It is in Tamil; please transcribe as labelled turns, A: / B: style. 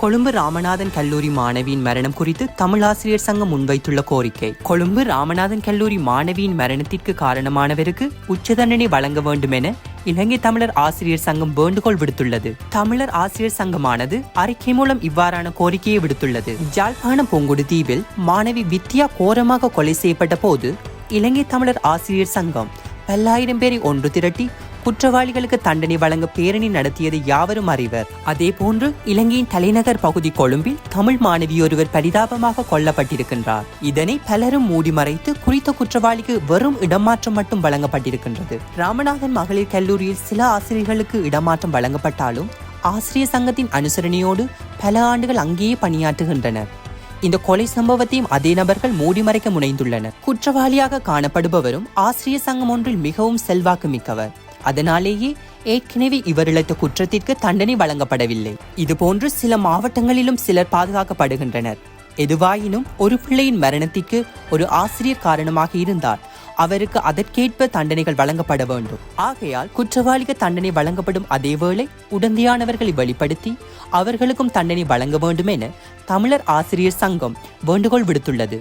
A: கொழும்பு ராமநாதன் கல்லூரி மாணவியின் மரணம் குறித்து தமிழாசிரியர் சங்கம் முன்வைத்துள்ள கோரிக்கை. கொழும்பு ராமநாதன் கல்லூரி மாணவியின் மரணத்திற்கு காரணமானவருக்கு உச்ச தண்டனை வழங்க வேண்டும் என இலங்கை தமிழர் ஆசிரியர் சங்கம் வேண்டுகோள் விடுத்துள்ளது. தமிழர் ஆசிரியர் சங்கமானது அறிக்கை மூலம் இவ்வாறான கோரிக்கையை விடுத்துள்ளது. ஜாழ்ப்பாணம் பொங்குடு தீவில் மாணவி வித்யா கோரமாக கொலை செய்யப்பட்ட போது இலங்கை தமிழர் ஆசிரியர் சங்கம் பல்லாயிரம் பேரை ஒன்று திரட்டி குற்றவாளிகளுக்கு தண்டனை வழங்க பேரணி நடத்தியது யாவரும் அறிவர். அதே போன்று இலங்கையின் தலைநகர் பகுதி கொழும்பில் தமிழ் மாணவி ஒருவர் பரிதாபமாக கொல்லப்பட்டிருக்கின்றார். இதனை பலரும் மூடி மறைத்து குறித்த குற்றவாளிக்கு வெறும் இடமாற்றம் மட்டும் வழங்கப்பட்டிருக்கின்றது. ராமநாதன் மகளிர் கல்லூரியில் சில ஆசிரியர்களுக்கு இடமாற்றம் வழங்கப்பட்டாலும் ஆசிரியர் சங்கத்தின் அனுசரணையோடு பல ஆண்டுகள் அங்கேயே பணியாற்றுகின்றனர். இந்த கொலை சம்பவத்தையும் அதே நபர்கள் மூடி மறைக்க முனைந்துள்ளனர். குற்றவாளியாக காணப்படுபவரும் ஆசிரியர் சங்கம் ஒன்றில் மிகவும் செல்வாக்கு மிக்கவர். அதனாலேயே ஏற்கனவே இவர் இழைத்த குற்றத்திற்கு தண்டனை வழங்கப்படவில்லை. இதுபோன்று சில மாவட்டங்களிலும் சிலர் பாதுகாக்கப்படுகின்றனர். எதுவாயினும் ஒரு பிள்ளையின் மரணத்திற்கு ஒரு ஆசிரியர் காரணமாக இருந்தால் அவருக்கு அதற்கேற்ப தண்டனைகள் வழங்கப்பட வேண்டும். ஆகையால் குற்றவாளிக்கு தண்டனை வழங்கப்படும் அதேவேளை உடந்தையானவர்களை வெளிப்படுத்தி அவர்களுக்கும் தண்டனை வழங்க வேண்டும் என தமிழர் ஆசிரியர் சங்கம் வேண்டுகோள் விடுத்துள்ளது.